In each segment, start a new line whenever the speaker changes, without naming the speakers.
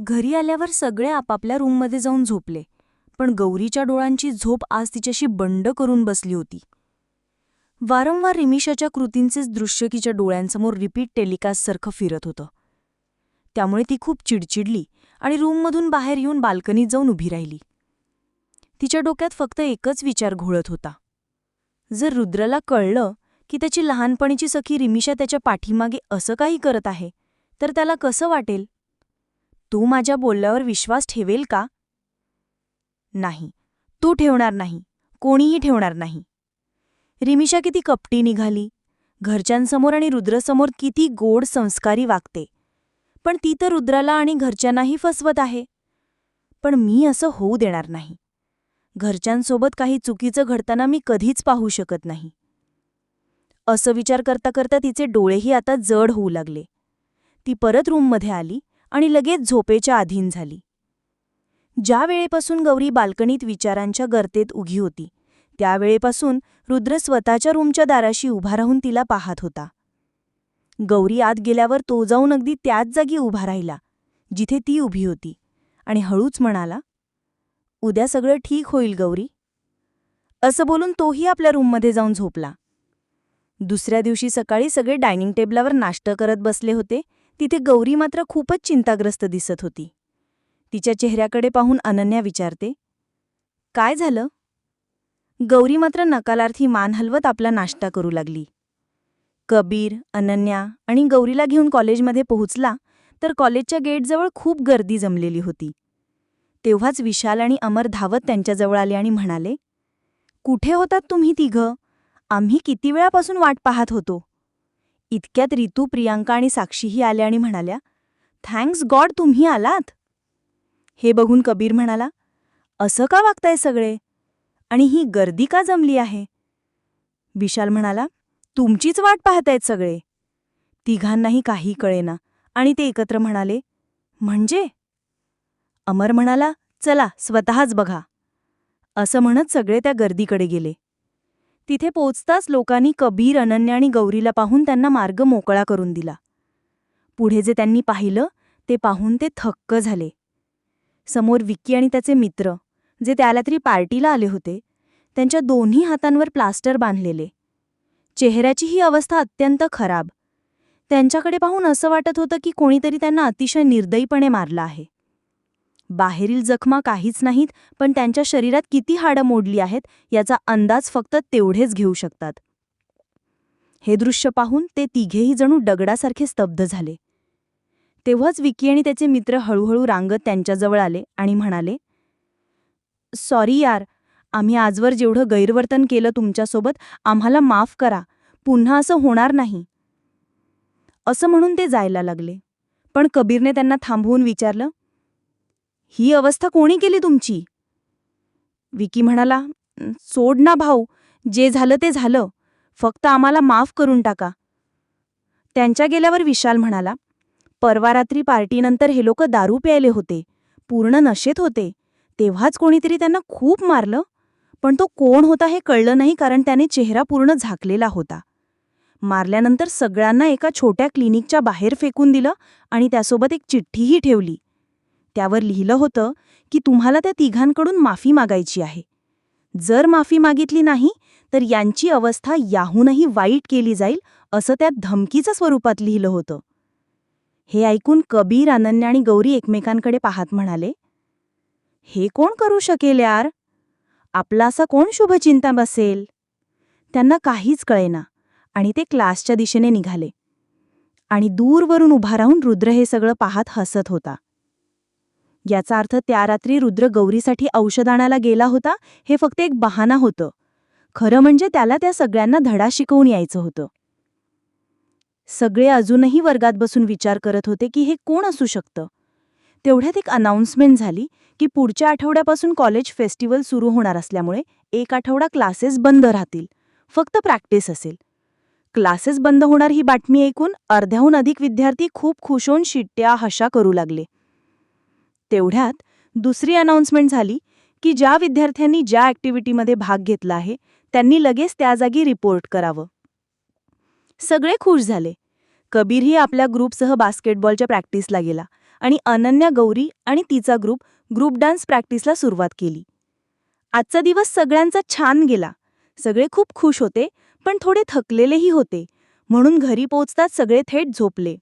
घरी आल्यावर सगळे आपापल्या रूममध्ये जाऊन झोपले पण गौरीच्या डोळ्यांची झोप आज तिच्याशी बंड करून बसली होती. वारंवार रिमिशाच्या कृतींचेच दृश्य तिच्या डोळ्यांसमोर रिपीट टेलिकास्टसारखं फिरत होतं. त्यामुळे ती खूप चिडचिडली आणि रूममधून बाहेर येऊन बाल्कनीत जाऊन उभी राहिली. तिच्या डोक्यात फक्त एकच विचार घोळत होता. जर रुद्रला कळलं की त्याची लहानपणीची सखी रिमिशा त्याच्या पाठीमागे असं काही करत आहे तर त्याला कसं वाटेल? तू माझ्या बोलल्यावर विश्वास ठेवेल का? नाही. तू ठेवणार नाही. कोणीही ठेवणार नाही. रिमिशा किती कपटी निघाली. घरच्यांसमोर आणि रुद्रसमोर किती गोड संस्कारी वागते. पण ती तर रुद्राला आणि घरच्यांनाही फसवत आहे. पण मी असं होऊ देणार नाही. घरच्यांसोबत काही चुकीचं घडताना मी कधीच पाहू शकत नाही. असं विचार करता करता तिचे डोळेही आता जड होऊ लागले. ती परत रूममध्ये आली. आणि लगेच झोपेच्या अधीन झाली. ज्या वेळेपासून गौरी बाल्कनीत विचारांच्या गर्तेत उभी होती त्यावेळेपासून रुद्र स्वतःच्या रूमच्या दाराशी उभा राहून तिला पाहत होता. गौरी आत गेल्यावर तो जाऊन अगदी त्याच जागी उभा राहिला जिथे ती उभी होती आणि हळूच म्हणाला उद्या सगळं ठीक होईल गौरी. असं बोलून तोही आपल्या रूममध्ये जाऊन झोपला. दुसऱ्या दिवशी सकाळी सगळे डायनिंग टेबलावर नाश्ता करत बसले होते तिथे गौरी मात्र खूपच चिंताग्रस्त दिसत होती. तिच्या चेहऱ्याकडे पाहून अनन्या विचारते काय झालं? गौरी मात्र नकारार्थी मान हलवत आपला नाश्ता करू लागली. कबीर अनन्या आणि गौरीला घेऊन कॉलेजमध्ये पोहोचला तर कॉलेजच्या गेटजवळ खूप गर्दी जमलेली होती. तेव्हाच विशाल आणि अमर धावत त्यांच्याजवळ आले आणि म्हणाले कुठे होतात तुम्ही तिघं? आम्ही किती वेळापासून वाट पाहत होतो? इतक्यात रितू प्रियांका आणि साक्षीही आल्या आणि म्हणाल्या थँक्स गॉड तुम्ही आलात. हे बघून कबीर म्हणाला असं का वागताय सगळे? आणि ही गर्दी का जमली आहे? विशाल म्हणाला तुमचीच वाट पाहतायत सगळे. तिघांनाही काही कळेना आणि ते एकत्र म्हणाले म्हणजे? अमर म्हणाला चला स्वतःच बघा. असं म्हणत सगळे त्या गर्दीकडे गेले. तिथे पोचताच लोकांनी कबीर अनन्या आणि गौरीला पाहून त्यांना मार्ग मोकळा करून दिला. पुढे जे त्यांनी पाहिलं ते पाहून ते थक्क झाले. समोर विक्की आणि त्याचे मित्र जे त्याला तरी पार्टीला आले होते त्यांच्या दोन्ही हातांवर प्लास्टर बांधलेले. चेहऱ्याची ही अवस्था अत्यंत खराब. त्यांच्याकडे पाहून असं वाटत होतं की कोणीतरी त्यांना अतिशय निर्दयीपणे मारलं आहे. बाहेरील जखमा काहीच नाहीत पण त्यांच्या शरीरात किती हाडं मोडली आहेत याचा अंदाज फक्त तेवढेच घेऊ शकतात. हे दृश्य पाहून ते तिघेही जणू दगडासारखे स्तब्ध झाले. तेव्हाच विकी आणि त्याचे मित्र हळूहळू रांगत त्यांच्याजवळ आले आणि म्हणाले सॉरी यार आम्ही आजवर जेवढं गैरवर्तन केलं तुमच्यासोबत आम्हाला माफ करा पुन्हा असं होणार नाही. असं म्हणून ते जायला लागले. पण कबीरने त्यांना थांबवून विचारलं ही अवस्था कोणी केली तुमची? विकी म्हणाला सोड ना भाऊ जे झालं ते झालं. फक्त आम्हाला माफ करून टाका. त्यांच्या गेल्यावर विशाल म्हणाला परवा रात्री पार्टीनंतर हे लोक दारू प्यायले होते. पूर्ण नशेत होते. तेव्हाच कोणीतरी त्यांना खूप मारलं. पण तो कोण होता हे कळलं नाही कारण त्याने चेहरा पूर्ण झाकलेला होता. मारल्यानंतर सगळ्यांना एका छोट्या क्लिनिकच्या बाहेर फेकून दिलं आणि त्यासोबत एक चिठ्ठीही ठेवली. त्यावर लिहिलं होतं की तुम्हाला त्या तिघांकडून माफी मागायची आहे. जर माफी मागितली नाही तर यांची अवस्था याहूनही वाईट केली जाईल असं त्यात धमकीचं स्वरूपात लिहिलं होतं. हे ऐकून कबीर अनन्या आणि गौरी एकमेकांकडे पाहत म्हणाले हे कोण करू शकेल यार? आपला असा कोण शुभचिंता बसेल? त्यांना काहीच कळेना आणि ते क्लासच्या दिशेने निघाले. आणि दूरवरून उभा राहून रुद्र हे सगळं पाहत हसत होता. याचा अर्थ त्या रात्री रुद्र गौरीसाठी औषध आणायला गेला होता हे फक्त एक बहाणा होतं. खरं म्हणजे त्याला त्या सगळ्यांना धडा शिकवून यायचं होतं. सगळे अजूनही वर्गात बसून विचार करत होते की हे कोण असू शकतं? तेवढ्यात एक अनाउन्समेंट झाली की पुढच्या आठवड्यापासून कॉलेज फेस्टिवल सुरू होणार असल्यामुळे एक आठवडा क्लासेस बंद राहतील. फक्त प्रॅक्टिस असेल. क्लासेस बंद होणार ही बातमी ऐकून अर्ध्याहून अधिक विद्यार्थी खूप खुश होऊन शिट्ट्या हशा करू लागले. तेवढ्यात दुसरी अनाउन्समेंट झाली की ज्या विद्यार्थ्यांनी ज्या ॲक्टिव्हिटीमध्ये भाग घेतला आहे त्यांनी लगेच त्या जागी रिपोर्ट करावं. सगळे खुश झाले. कबीरही आपल्या ग्रुपसह बास्केटबॉलच्या प्रॅक्टिसला गेला आणि अनन्या गौरी आणि तिचा ग्रुप ग्रुप डान्स प्रॅक्टिसला सुरुवात केली. आजचा दिवस सगळ्यांचा छान गेला. सगळे खूप खुश होते पण थोडे थकलेलेही होते. म्हणून घरी पोचताच सगळे थेट झोपले.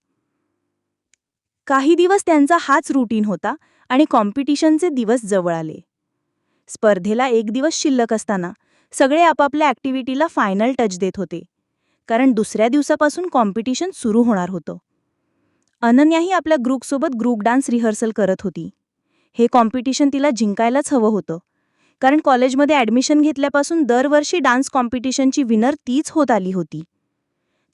काही दिवस त्यांचा हाच रुटीन होता आणि कॉम्पिटिशनचे दिवस जवळ आले. स्पर्धेला एक दिवस शिल्लक असताना सगळे आपापल्या ॲक्टिव्हिटीला फायनल टच देत होते कारण दुसऱ्या दिवसापासून कॉम्पिटिशन सुरू होणार होतं. अनन्याही आपल्या ग्रुपसोबत ग्रुप डान्स रिहर्सल करत होती. हे कॉम्पिटिशन तिला जिंकायलाच हवं होतं कारण कॉलेजमध्ये ॲडमिशन घेतल्यापासून दरवर्षी डान्स कॉम्पिटिशनची विनर तीच होत आली होती.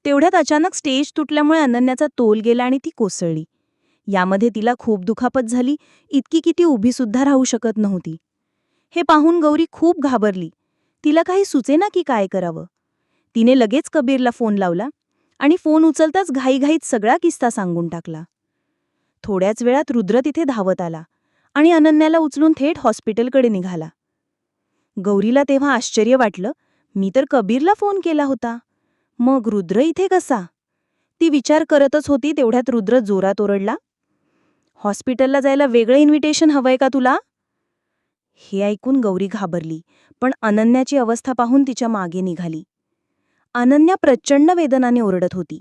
तेवढ्यात अचानक स्टेज तुटल्यामुळे अनन्याचा तोल गेला आणि ती कोसळली. यामध्ये तिला खूप दुखापत झाली इतकी की ती उभीसुद्धा राहू शकत नव्हती. हे पाहून गौरी खूप घाबरली. तिला काही सुचेना की काय करावं? तिने लगेच कबीरला फोन लावला आणि फोन उचलताच घाईघाईत सगळा किस्सा सांगून टाकला. थोड्याच वेळात रुद्र तिथे धावत आला आणि अनन्याला उचलून थेट हॉस्पिटलकडे निघाला. गौरीला तेव्हा आश्चर्य वाटलं मी तर कबीरला फोन केला होता. मग रुद्र इथे कसा? ती विचार करतच होती तेवढ्यात रुद्र जोरात ओरडला हॉस्पिटलला जायला वेगळं इन्व्हिटेशन हवंय का तुला? हे ऐकून गौरी घाबरली पण अनन्याची अवस्था पाहून तिच्यामागे निघाली. अनन्या प्रचंड वेदनाने ओरडत होती.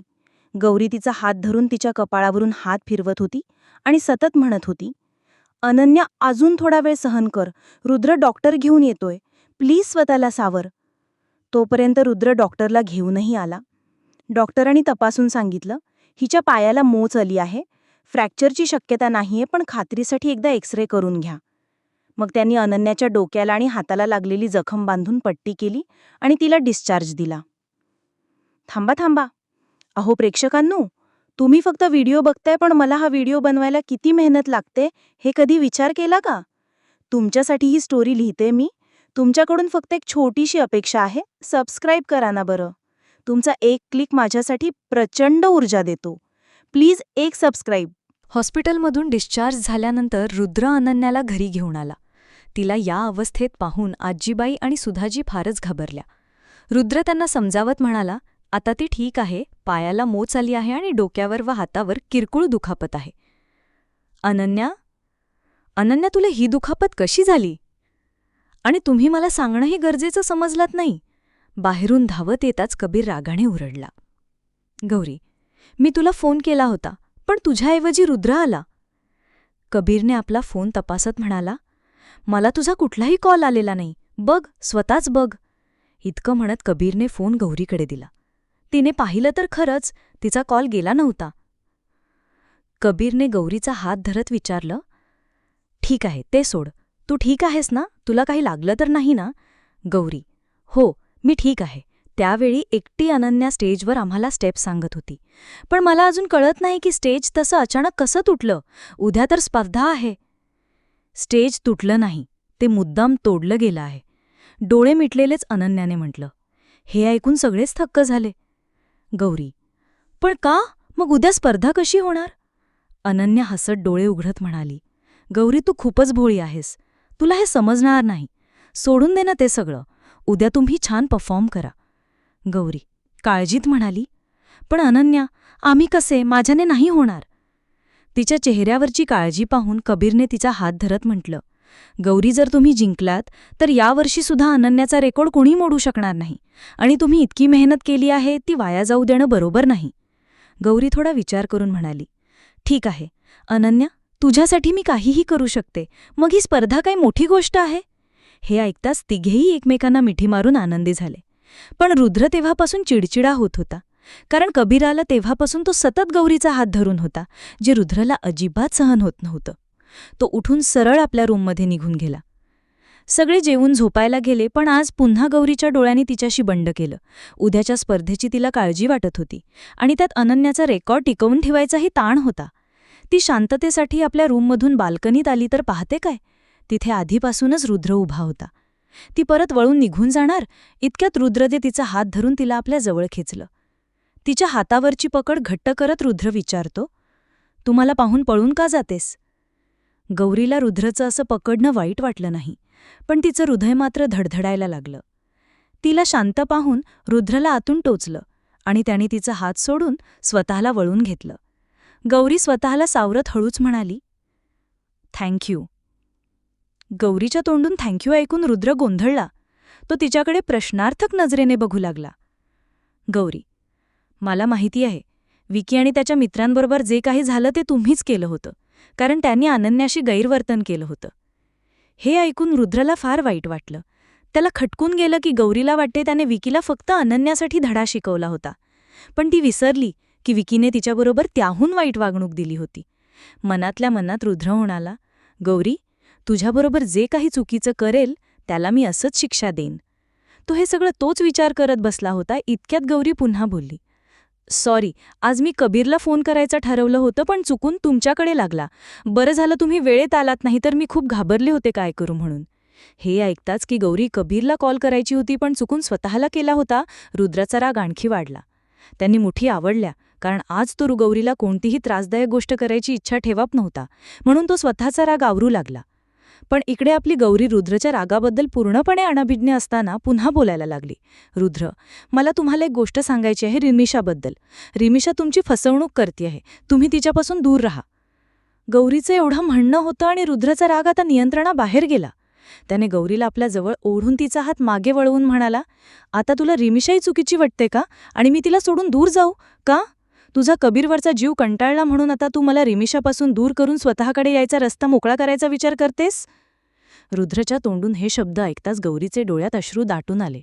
गौरी तिचा हात धरून तिच्या कपाळावरून हात फिरवत होती आणि सतत म्हणत होती अनन्या अजून थोडा वेळ सहन कर. रुद्र डॉक्टर घेऊन येतोय. प्लीज स्वतःला सावर. तोपर्यंत रुद्र डॉक्टरला घेऊनही आला. डॉक्टरांनी तपासून सांगितलं हिच्या पायाला मोच आली आहे. फ्रॅक्चरची शक्यता नाहीये पण खात्रीसाठी एकदा एक्सरे करून घ्या. मग त्यांनी अनन्याच्या डोक्याला आणि हाताला लागलेली जखम बांधून पट्टी केली आणि तिला डिस्चार्ज दिला. थांबा थांबा. अहो प्रेक्षकांनो तुम्ही फक्त व्हिडिओ बघताय पण मला हा व्हिडिओ बनवायला किती मेहनत लागते हे कधी विचार केला का? तुमच्यासाठी ही स्टोरी लिहिते मी. तुमच्याकडून फक्त एक छोटीशी अपेक्षा आहे सबस्क्राईब करा ना बरं. तुमचा एक क्लिक माझ्यासाठी प्रचंड ऊर्जा देतो. प्लीज एक सबस्क्राईब.
हॉस्पिटलमधून डिस्चार्ज झाल्यानंतर रुद्र अनन्याला घरी घेऊन आला. तिला या अवस्थेत पाहून आजीबाई आणि सुधाजी फारच घाबरल्या. रुद्र त्यांना समजावत म्हणाला आता ती ठीक आहे पायाला मोच आली आहे आणि डोक्यावर व हातावर किरकोळ दुखापत आहे. अनन्या? अनन्या तुला ही दुखापत कशी झाली? आणि तुम्ही मला सांगणंही गरजेचं समजलात नाही. बाहेरून धावत येताच कबीर रागाने उरडला गौरी मी तुला फोन केला होता पण तुझ्याऐवजी रुद्र आला. कबीरने आपला फोन तपासत म्हणाला मला तुझा कुठलाही कॉल आलेला नाही. बघ स्वतःच बघ. इतकं म्हणत कबीरने फोन गौरीकडे दिला. तिने पाहिलं तर खरंच तिचा कॉल गेला नव्हता. कबीरने गौरीचा हात धरत विचारलं ठीक आहे ते सोड. तू ठीक आहेस ना? तुला काही लागलं तर नाही ना? गौरी हो मी ठीक आहे. त्यावेळी एकटी अनन्या स्टेजवर आम्हाला स्टेप सांगत होती. पण मला अजून कळत नाही की स्टेज तसं अचानक कसं तुटलं. उद्या तर स्पर्धा आहे. स्टेज तुटलं नाही. ते मुद्दाम तोडलं गेलं आहे. डोळे मिटलेलेच अनन्याने म्हटलं. हे ऐकून सगळेच थक्क झाले. गौरी पण का? मग उद्या स्पर्धा कशी होणार? अनन्या हसत डोळे उघडत म्हणाली. गौरी तू खूपच भोळी आहेस. तुला हे समजणार नाही. सोडून दे ना ते सगळं. उद्या तुम्ही छान परफॉर्म करा. गौरी काळजीत म्हणाली पण अनन्या आम्ही कसे? माझ्याने नाही होणार. तिच्या चेहऱ्यावरची काळजी पाहून कबीरने तिचा हात धरत म्हटलं गौरी जर तुम्ही जिंकलात तर यावर्षीसुद्धा अनन्याचा रेकॉर्ड कोणी मोडू शकणार नाही आणि तुम्ही इतकी मेहनत केली आहे ती वाया जाऊ देणं बरोबर नाही. गौरी थोडा विचार करून म्हणाली ठीक आहे अनन्या तुझ्यासाठी मी काहीही करू शकते मग ही स्पर्धा काही मोठी गोष्ट आहे? हे ऐकताच तिघेही एकमेकांना मिठी मारून आनंदी झाले. पण रुद्र तेव्हापासून चिडचिडा होत होता. कारण कबीराला तेव्हापासून तो सतत गौरीचा हात धरून होता जे रुद्रला अजिबात सहन होत नव्हतं. तो उठून सरळ आपल्या रूममध्ये निघून गेला. सगळे जेवून झोपायला गेले पण आज पुन्हा गौरीच्या डोळ्यांनी तिच्याशी बंड केलं. उद्याच्या स्पर्धेची तिला काळजी वाटत होती आणि त्यात अनन्याचा रेकॉर्ड टिकवून ठेवायचाही ताण होता. ती शांततेसाठी आपल्या रूममधून बाल्कनीत आली तर पाहते काय? तिथे आधीपासूनच रुद्र उभा होता. ती परत वळून निघून जाणार? इतक्यात रुद्रदे तिचा हात धरून तिला आपल्या जवळ खेचलं. तिच्या हातावरची पकड घट्ट करत रुद्र विचारतो तू मला पाहून पळून का जातेस? गौरीला रुद्रचं असं पकडणं वाईट वाटलं नाही पण तिचं हृदय मात्र धडधडायला लागलं. तिला शांत पाहून रुद्रला आतून टोचलं आणि त्याने तिचा हात सोडून स्वतःला वळून घेतलं. गौरी स्वतःला सावरत हळूच म्हणाली थँक्यू. गौरीच्या तोंडून थँक्यू ऐकून रुद्र गोंधळला. तो तिच्याकडे प्रश्नार्थक नजरेने बघू लागला. गौरी मला माहिती आहे विकी आणि त्याच्या मित्रांबरोबर जे काही झालं ते तुम्हीच केलं होतं कारण त्यांनी अनन्याशी गैरवर्तन केलं होतं. हे ऐकून रुद्रला फार वाईट वाटलं. त्याला खटकून गेलं की गौरीला वाटते त्याने विकीला फक्त अनन्यासाठी धडा शिकवला होता. पण ती विसरली की विकीने तिच्याबरोबर त्याहून वाईट वागणूक दिली होती. मनातल्या मनात रुद्र म्हणाला गौरी तुझ्याबरोबर जे काही चुकीचं करेल त्याला मी असंच शिक्षा देईन. तो हे सगळं तोच विचार करत बसला होता इतक्यात गौरी पुन्हा बोलली सॉरी आज मी कबीरला फोन करायचं ठरवलं होतं पण चुकून तुमच्याकडे लागला. बरं झालं तुम्ही वेळेत आलात नाही तर मी खूप घाबरले होते काय करू म्हणून. हे ऐकताच की गौरी कबीरला कॉल करायची होती पण चुकून स्वतःला केला होता रुद्राचा राग आणखी वाढला. त्यांनी मुठी आवडल्या कारण आज तो गौरीला कोणतीही त्रासदायक गोष्ट करायची इच्छा ठेवाप नव्हता म्हणून तो स्वतःचा राग आवरू लागला. पण इकडे आपली गौरी रुद्रच्या रागाबद्दल पूर्णपणे अनभिज्ञ असताना पुन्हा बोलायला लागली. रुद्र मला तुम्हाला एक गोष्ट सांगायची आहे रिमिशाबद्दल रिमिशा तुमची फसवणूक करते आहे. तुम्ही तिच्यापासून दूर राहा. गौरीचं एवढं म्हणणं होतं आणि रुद्रचा राग आता नियंत्रणाबाहेर गेला. त्याने गौरीला आपल्या जवळ ओढून तिचा हात मागे वळवून म्हणाला आता तुला रिमिशाही चुकीची वाटते का? आणि मी तिला सोडून दूर जाऊ? का? तुझा कबीरवरचा जीव कंटाळला म्हणून आता तू मला रिमिशापासून दूर करून स्वतःकडे यायचा रस्ता मोकळा करायचा विचार करतेस? रुद्रच्या तोंडून हे शब्द ऐकताच गौरीचे डोळ्यात अश्रू दाटून आले.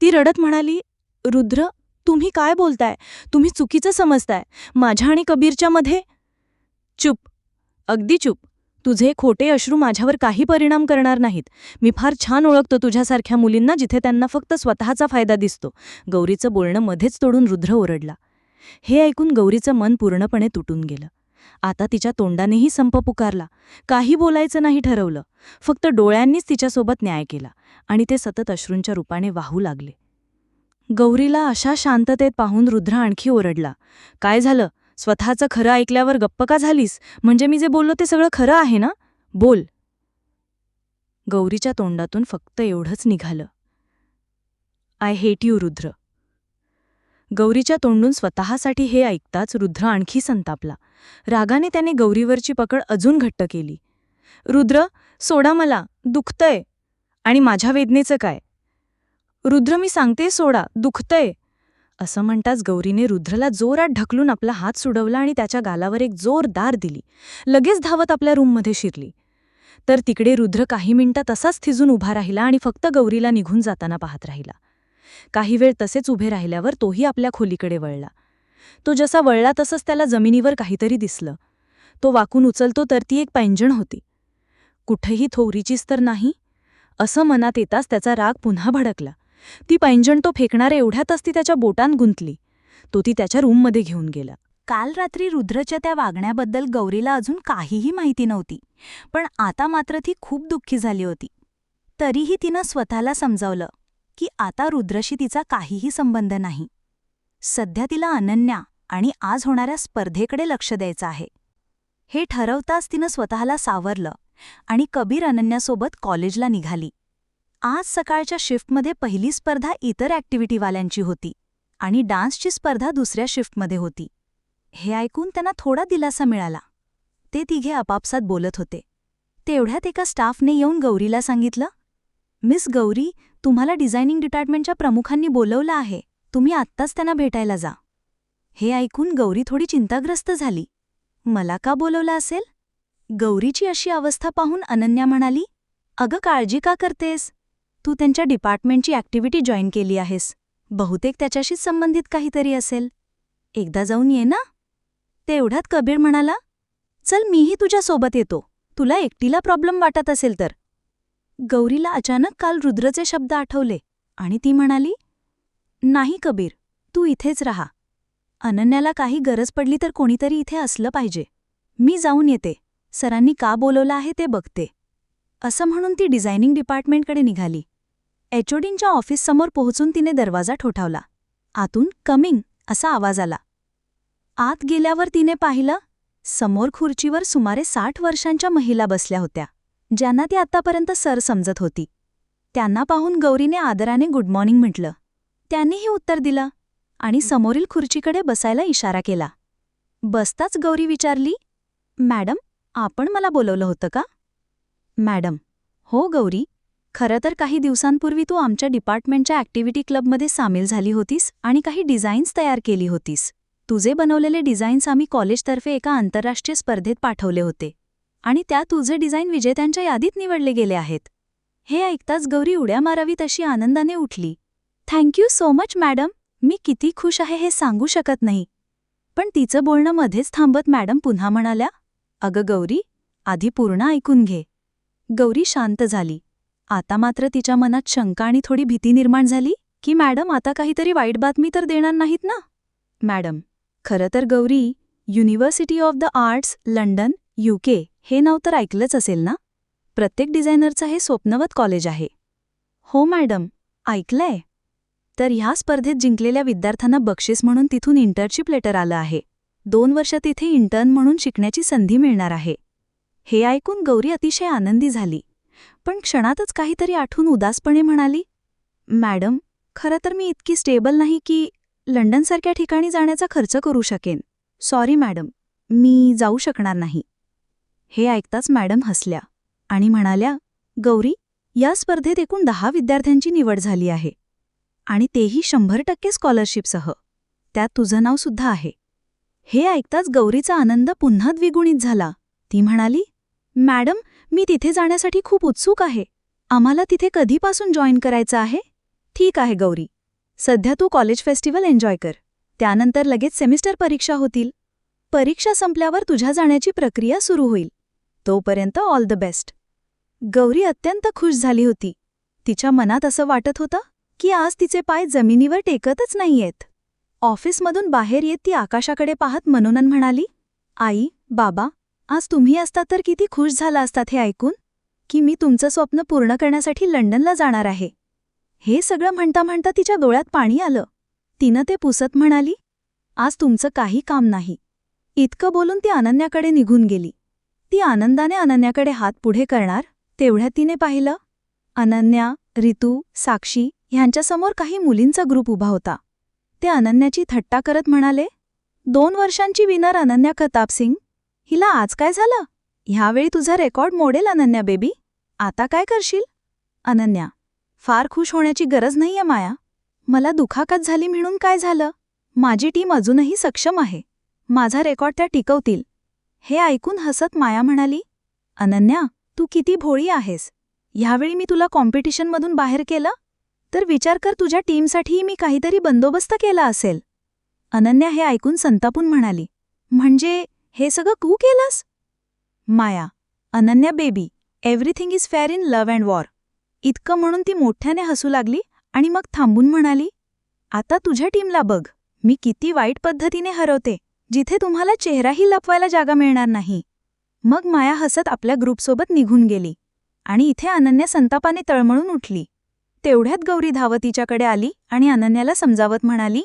ती रडत म्हणाली रुद्र तुम्ही काय बोलताय? तुम्ही चुकीचं समजताय. माझ्या आणि कबीरच्या मध्ये चुप. अगदी चुप. तुझे खोटे अश्रू माझ्यावर काही परिणाम करणार नाहीत. मी फार छान ओळखतो तुझ्यासारख्या मुलींना जिथे त्यांना फक्त स्वतःचा फायदा दिसतो. गौरीचं बोलणं मध्येच तोडून रुद्र ओरडला. हे ऐकून गौरीचं मन पूर्णपणे तुटून गेलं. आता तिच्या तोंडानेही संप पुकारला. काही बोलायचं नाही ठरवलं. फक्त डोळ्यांनीच तिच्यासोबत न्याय केला आणि ते सतत अश्रूंच्या रूपाने वाहू लागले. गौरीला अशा शांततेत पाहून रुद्र आणखी ओरडला. काय झालं? स्वतःचं खरं ऐकल्यावर गप्प का झालीस? म्हणजे मी जे बोललो ते सगळं खरं आहे ना? बोल. गौरीच्या तोंडातून फक्त एवढंच निघालं. I hate you Rudra. गौरीच्या तोंडून स्वतःसाठी हे ऐकताच रुद्र आणखी संतापला. रागाने त्याने गौरीवरची पकड अजून घट्ट केली. रुद्र सोडा मला दुखतंय. आणि माझ्या वेदनेचं काय? रुद्र मी सांगते सोडा दुखतंय. असं म्हणताच गौरीने रुद्रला जोरात ढकलून आपला हात सुडवला आणि त्याच्या गालावर एक जोरदार दिली. लगेच धावत आपल्या रूममध्ये शिरली. तर तिकडे रुद्र काही मिनिटात तसाच थिजून उभा राहिला आणि फक्त गौरीला निघून जाताना पाहत राहिला. काही वेळ तसेच उभे राहिल्यावर तोही आपल्या खोलीकडे वळला. तो जसा वळला तसंच त्याला जमिनीवर काहीतरी दिसलं. तो वाकून उचलतो तर ती एक पैंजण होती. कुठेही थोरीचीच तर नाही. असं मनात येताच त्याचा राग पुन्हा भडकला. ती पैंजण तो फेकणाऱ्या एवढ्यातच ती त्याच्या बोटांत गुंतली. तो ती त्याच्या रूममध्ये घेऊन गेला.
काल रात्री रुद्रच्या त्या वागण्याबद्दल गौरीला अजून काहीही माहिती नव्हती पण आता मात्र ती खूप दुःखी झाली होती. तरीही तिनं स्वतःला समजावलं. की आता रुद्रशी तिचा काहीही संबंध नाही. सध्या तिला अनन्या आणि आज होणाऱ्या स्पर्धेकडे लक्ष द्यायचं आहे. हे ठरवताच तिनं स्वतःला सावरलं आणि कबीर अनन्यासोबत कॉलेजला निघाली. आज सकाळच्या शिफ्टमध्ये पहिली स्पर्धा इतर ॲक्टिव्हिटीवाल्यांची होती आणि डान्सची स्पर्धा दुसऱ्या शिफ्टमध्ये होती. हे ऐकून त्यांना थोडा दिलासा मिळाला. ते तिघे आपापसात बोलत होते. तेवढ्यात एका स्टाफने येऊन गौरीला सांगितलं मिस गौरी तुम्हाला डिझायनिंग डिपार्टमेंटच्या प्रमुखांनी बोलवलं आहे. तुम्ही आत्ताच त्यांना भेटायला जा. हे ऐकून गौरी थोडी चिंताग्रस्त झाली. मला का बोलवलं असेल? गौरीची अशी अवस्था पाहून अनन्या म्हणाली अगं काळजी का करतेस? तू त्यांच्या डिपार्टमेंटची ॲक्टिव्हिटी जॉईन केली आहेस. बहुतेक त्याच्याशीच संबंधित काहीतरी असेल. एकदा जाऊन ये ना. तेवढ्यात कबीर म्हणाला चल मीही तुझ्यासोबत येतो. तुला एकटीला प्रॉब्लेम वाटत असेल तर. गौरीला अचानक काल रुद्रचे शब्द आठवले आणि ती म्हणाली नाही कबीर तू इथेच राहा. अनन्याला काही गरज पडली तर कोणीतरी इथे असलं पाहिजे. मी जाऊन येते. सरांनी का बोलवलं आहे ते बघते. असं म्हणून ती डिझायनिंग डिपार्टमेंटकडे निघाली. एचओडींच्या ऑफिससमोर पोहोचून तिने दरवाजा ठोठावला. आतून कमिंग असा आवाज आला. आत गेल्यावर तिने पाहिलं समोर खुर्चीवर सुमारे साठ वर्षांच्या महिला बसल्या होत्या. ज्यांना ती आत्तापर्यंत सर समजत होती. त्यांना पाहून गौरीने आदराने गुड मॉर्निंग म्हटलं. त्यांनीही उत्तर दिलं आणि समोरील खुर्चीकडे बसायला इशारा केला. बसताच गौरी विचारली मॅडम आपण मला बोलवलं होतं का? मॅडम हो गौरी. खरं तर काही दिवसांपूर्वी तू आमच्या डिपार्टमेंटच्या ॲक्टिव्हिटी क्लबमध्ये सामील झाली होतीस आणि काही डिझाईन्स तयार केली होतीस. तुझे बनवलेले डिझाईन्स आम्ही कॉलेजतर्फे एका आंतरराष्ट्रीय स्पर्धेत पाठवले होते. आणि त्या तुझे डिझाईन विजेत्यांच्या यादीत निवडले गेले आहेत. हे ऐकताच गौरी उड्या मारावी तशी आनंदाने उठली. Thank you so much madam मी किती खुश आहे हे सांगू शकत नाही. पण तिचं बोलणं मध्येच थांबत मॅडम पुन्हा म्हणाल्या अगं गौरी आधी पूर्ण ऐकून घे. गौरी शांत झाली. आता मात्र तिच्या मनात शंका आणि थोडी भीती निर्माण झाली की मॅडम आता काहीतरी वाईट बातमी तर देणार नाहीत ना? मॅडम खरं तर Gauri university of the arts London UK हे नाव तर ऐकलंच असेल ना? प्रत्येक डिझायनरचं हे स्वप्नवत कॉलेज आहे. हो मॅडम. ऐकलंय. तर ह्या स्पर्धेत जिंकलेल्या विद्यार्थ्यांना बक्षीस म्हणून तिथून इंटर्नशिप लेटर आलं आहे. दोन वर्ष तिथे इंटर्न म्हणून शिकण्याची संधी मिळणार आहे. हे ऐकून गौरी अतिशय आनंदी झाली. पण क्षणातच काहीतरी आठवून उदासपणे म्हणाली मॅडम खरं तर मी इतकी स्टेबल नाही की लंडनसारख्या ठिकाणी जाण्याचा खर्च करू शकेन. सॉरी मॅडम मी जाऊ शकणार नाही. हे ऐकताच मॅडम हसल्या आणि म्हणाल्या गौरी या स्पर्धेत एकूण दहा विद्यार्थ्यांची निवड झाली आहे आणि तेही शंभर टक्के स्कॉलरशिपसह. त्यात तुझं नाव सुद्धा आहे. हे ऐकताच गौरीचा आनंद पुन्हा द्विगुणित झाला. ती म्हणाली मॅडम मी तिथे जाण्यासाठी खूप उत्सुक आहे. आम्हाला तिथे कधीपासून जॉईन करायचं आहे? ठीक आहे गौरी. सध्या तू कॉलेज फेस्टिवल एन्जॉय कर. त्यानंतर लगेच सेमिस्टर परीक्षा होतील. परीक्षा संपल्यावर तुझ्या जाण्याची प्रक्रिया सुरू होईल. तोपर्यंत ऑल द बेस्ट गौरी अत्यंत खुश झाली होती. तिच्या मनात असं वाटत होतं की आज तिचे पाय जमिनीवर टेकतच नाहीयेत. ऑफिसमधून बाहेर येत ती आकाशाकडे पाहत मनोनन म्हणाली आई बाबा आज तुम्ही असता तर किती खुश झाला असतात हे ऐकून? की मी तुमचं स्वप्न पूर्ण करण्यासाठी लंडनला जाणार आहे. हे सगळं म्हणता म्हणता तिच्या डोळ्यात पाणी आलं. तिनं ते पुसत म्हणाली आज तुमचं काही काम नाही. इतकं बोलून ती अनन्याकडे निघून गेली. ती आनंदाने अनन्याकडे हात पुढे करणार तेवढ्या तिने पाहिलं. अनन्या रितू साक्षी ह्यांच्यासमोर काही मुलींचा ग्रुप उभा होता. ते अनन्याची थट्टा करत म्हणाले दोन वर्षांची विनर अनन्या कताप सिंग हिला आज काय झालं? ह्यावेळी तुझा रेकॉर्ड मोडेल अनन्या बेबी आता काय करशील? अनन्या फार खुश होण्याची गरज नाहीये माया. मला दुखाकत झाली म्हणून काय झालं? माझी टीम अजूनही सक्षम आहे. माझा रेकॉर्ड त्या टिकवतील. हे ऐकून हसत माया म्हणाली अनन्या तू किती भोळी आहेस. ह्यावेळी मी तुला कॉम्पिटिशनमधून बाहेर केलं? तर विचार कर तुझ्या टीमसाठीही मी काहीतरी बंदोबस्त केला असेल. अनन्या हे ऐकून संतापून म्हणाली म्हणजे हे सगळं कू केलंस? Maya Ananya baby everything is fair in love and war. इतकं म्हणून ती मोठ्याने हसू लागली आणि मग थांबून म्हणाली आता तुझ्या टीमला बघ मी किती वाईट पद्धतीने हरवते. जिथे तुम्हाला चेहराही लपवायला जागा मिळणार नाही. मग माया हसत आपल्या ग्रुपसोबत निघून गेली आणि इथे अनन्या संतापाने तळमळून उठली. तेवढ्यात गौरी धावतीच्याकडे आली आणि अनन्याला समजावत म्हणाली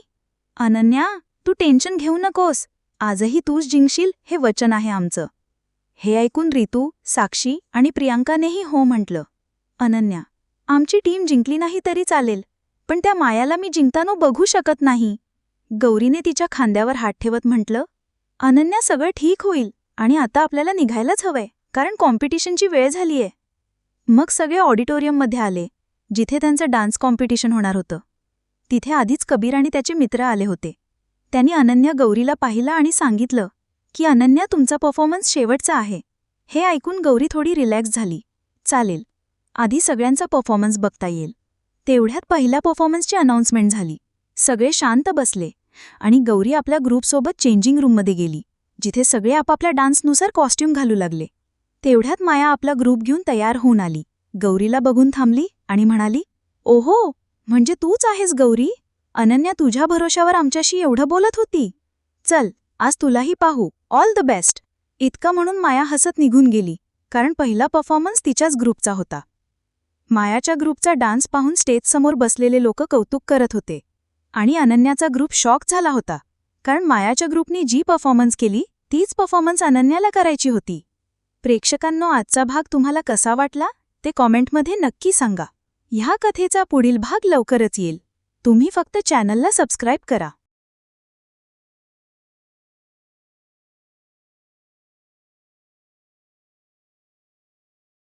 अनन्या तू टेन्शन घेऊ नकोस. आजही तूच जिंकशील हे वचन आहे आमचं. हे ऐकून रितू साक्षी आणि प्रियांकानेही हो म्हटलं. अनन्या आमची टीम जिंकली नाही तरी चालेल पण त्या मायाला मी जिंकताना बघू शकत नाही. गौरीने तिच्या खांद्यावर हात ठेवत म्हटलं अनन्या सगळं ठीक होईल आणि आता आपल्याला निघायलाच हवंय कारण कॉम्पिटिशनची वेळ झालीये. मग सगळे ऑडिटोरियममध्ये आले जिथे त्यांचं डान्स कॉम्पिटिशन होणार होतं. तिथे आधीच कबीर आणि त्याचे मित्र आले होते. त्यांनी अनन्या गौरीला पाहिलं आणि सांगितलं की अनन्या तुमचा परफॉर्मन्स शेवटचा आहे. हे ऐकून गौरी थोडी रिलॅक्स झाली. चालेल. आधी सगळ्यांचा परफॉर्मन्स बघता येईल. तेवढ्यात पहिल्या परफॉर्मन्सची अनाऊन्समेंट झाली. सगळे शांत बसले. आणि गौरी आपल्या ग्रुपसोबत चेंजिंग रूममध्ये गेली जिथे सगळे आपापल्या डान्सनुसार कॉस्ट्यूम घालू लागले. तेवढ्यात माया आपला ग्रुप घेऊन तयार होऊन आली. गौरीला बघून थांबली आणि म्हणाली ओहो म्हणजे तूच आहेस गौरी? अनन्या तुझ्या भरोशावर आमच्याशी एवढं बोलत होती? चल आज तुलाही पाहू. ऑल द बेस्ट इतकं म्हणून माया हसत निघून गेली कारण पहिला परफॉर्मन्स तिच्याच ग्रुपचा होता. मायाच्या ग्रुपचा डान्स पाहून स्टेजसमोर बसलेले लोक कौतुक करत होते. आणि अनन्याचा ग्रुप शॉक झाला होता. कारण मायाच्या ग्रुपनी जी परफॉर्मन्स केली तीच परफॉर्मन्स अनन्याला करायची होती. प्रेक्षकांनो आजचा भाग तुम्हाला कसा वाटला? ते कॉमेंटमध्ये नक्की सांगा. ह्या कथेचा पुढील भाग लवकरच येईल. तुम्ही फक्त चॅनलला सबस्क्राईब करा.